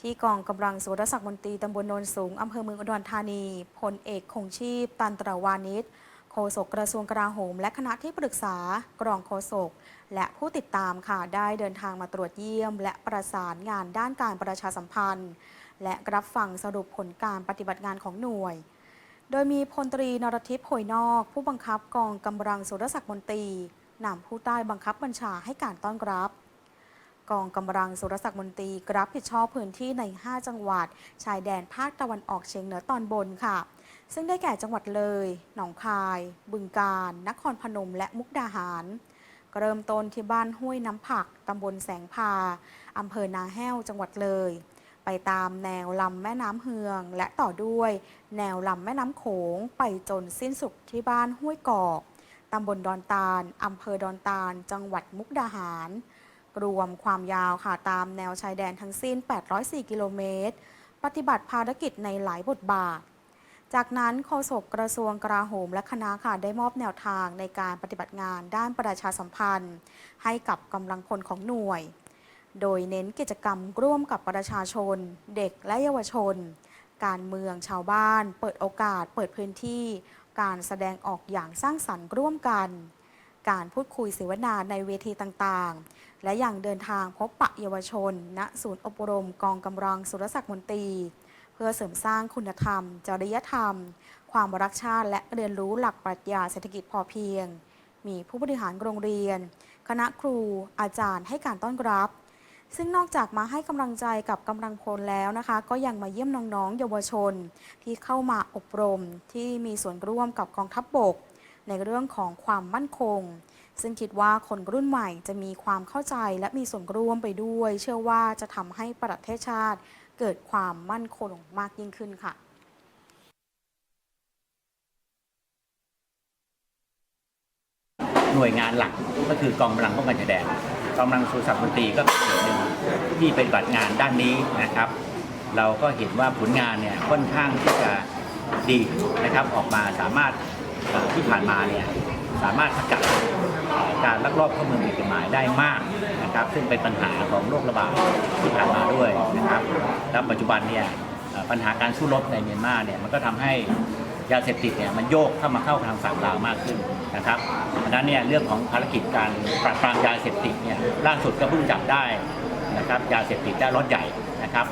ที่กองกำลังสุรศักดิ์มนตรีตำบลโนนสูงอำเภอเมืองอุดรธานีพลเอกคงชีพ ตันตระวานิชโฆษกกระทรวงกลาโหม และคณะที่ปรึกษากรองโฆษกและผู้ติดตามค่ะได้เดินทางมาตรวจเยี่ยม และประสานงานด้านการประชาสัมพันธ์ และรับฟังสรุปผลการปฏิบัติงานของหน่วย โดยมีพลตรีนรทิพย์โพยนอก ผู้บังคับกองกำลังสุรศักดิ์มนตรีนำผู้ใต้บังคับบัญชาให้การต้อนรับ กองกำลังสุรศักดิ์มนตรีรับผิดชอบพื้นที่ใน 5 จังหวัด ชายแดนภาคตะวันออกเฉียงเหนือตอนบนค่ะ ซึ่งได้แก่จังหวัดเลย หนองคาย บึงกาฬ นครพนม และมุกดาหารเริ่มต้นที่บ้านห้วยน้ำผัก ตำบลแสงพา อำเภอนาแห้ว จังหวัดเลย ไปตามแนวลำแม่น้ำเฮือง และต่อด้วย แนวลำแม่น้ำโขง ไปจนสิ้นสุดที่บ้านห้วยกอก ตำบลดอนตาล อำเภอดอนตาล จังหวัดมุกดาหาร รวมความยาวค่ะตามแนวชายแดนทั้งสิ้น 804 กิโลเมตร ปฏิบัติภารกิจในหลายบทบาท จากนั้นโฆษกกระทรวงกลาโหมและคณะค่ะได้มอบแนวทางในการปฏิบัติงานด้านประชาสัมพันธ์ ให้กับกำลังพลของหน่วย โดยเน้นกิจกรรมร่วมกับประชาชน เด็กและเยาวชน การเมืองชาวบ้าน เปิดโอกาส เปิดพื้นที่ การแสดงออกอย่างสร้างสรรค์ร่วมกัน การพูดคุยเสวนาในเวทีต่างๆ และอย่างเดินทางพบปะเยาวชน ณ ศูนย์อบรมกองกำลังสุรศักดิ์มนตรี เพื่อเสริมสร้างคุณธรรม จริยธรรม ความรักชาติ และเรียนรู้หลักปรัชญาเศรษฐกิจพอเพียง มีผู้บริหารโรงเรียน คณะครู อาจารย์ให้การต้อนรับ ซึ่งนอกจากมาให้กำลังใจกับกำลังพลแล้วนะคะ ก็ยังมาเยี่ยมน้องๆ เยาวชน ที่เข้ามาอบรมที่มีส่วนร่วมกับกองทัพบบก ในเรื่องของความมั่นคง ซึ่งคิดว่าคนรุ่นใหม่จะมีความเข้าใจและมีส่วนร่วมไปด้วย เชื่อว่าจะทำให้ประเทศชาติ เกิดความมั่นคงมากยิ่งขึ้นค่ะหน่วยงานหลักก็คือกองกำลังป้องกันชายแดนกองกำลังสุรศักดิ์มนตรีก็เป็นส่วนหนึ่งที่ปฏิบัติงานด้านนี้นะครับ เราก็เห็นว่าผลงานเนี่ยค่อนข้างที่จะดีนะครับออกมาสามารถ ที่ผ่านมาเนี่ยสามารถสกัดการลักลอบเข้าเมืองผิดกฎหมายได้มากนะครับ ซึ่งเป็นปัญหาของโรคระบาดที่ผ่านมาด้วยนะครับแล้วปัจจุบันเนี่ยปัญหาการสู้รบในเมียนมาเนี่ยมันก็ทำให้ยาเสพติดเนี่ยมันโยกเข้ามาเข้าทางฝั่งลาวมากขึ้นนะครับดังนั้นเนี่ยเรื่องของภารกิจการปราบปรามยาเสพติดเนี่ยล่าสุดก็เพิ่งจับได้นะครับยาเสพติดได้รถใหญ่นะครับ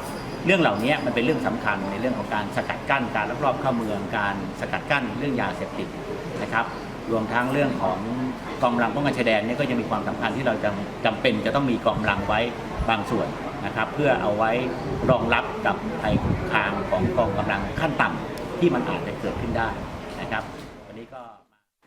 เรื่องเหล่านี้มันเป็นเรื่องสำคัญในเรื่องของการสกัดกั้นการลักลอบเข้าเมืองการสกัดกั้นเรื่องยาเสพติดนะครับ รวมทั้งเรื่องของกองกำลังป้องกันชายแดนนี่ก็ยังมีความสำคัญที่เราจะจำเป็นจะต้องมีกองกำลังไว้บางส่วนนะครับ เพื่อเอาไว้รองรับกับภัยคุกคามของกองกำลังขั้นต่ำที่มันอาจจะเกิดขึ้นได้นะครับ วันนี้ก็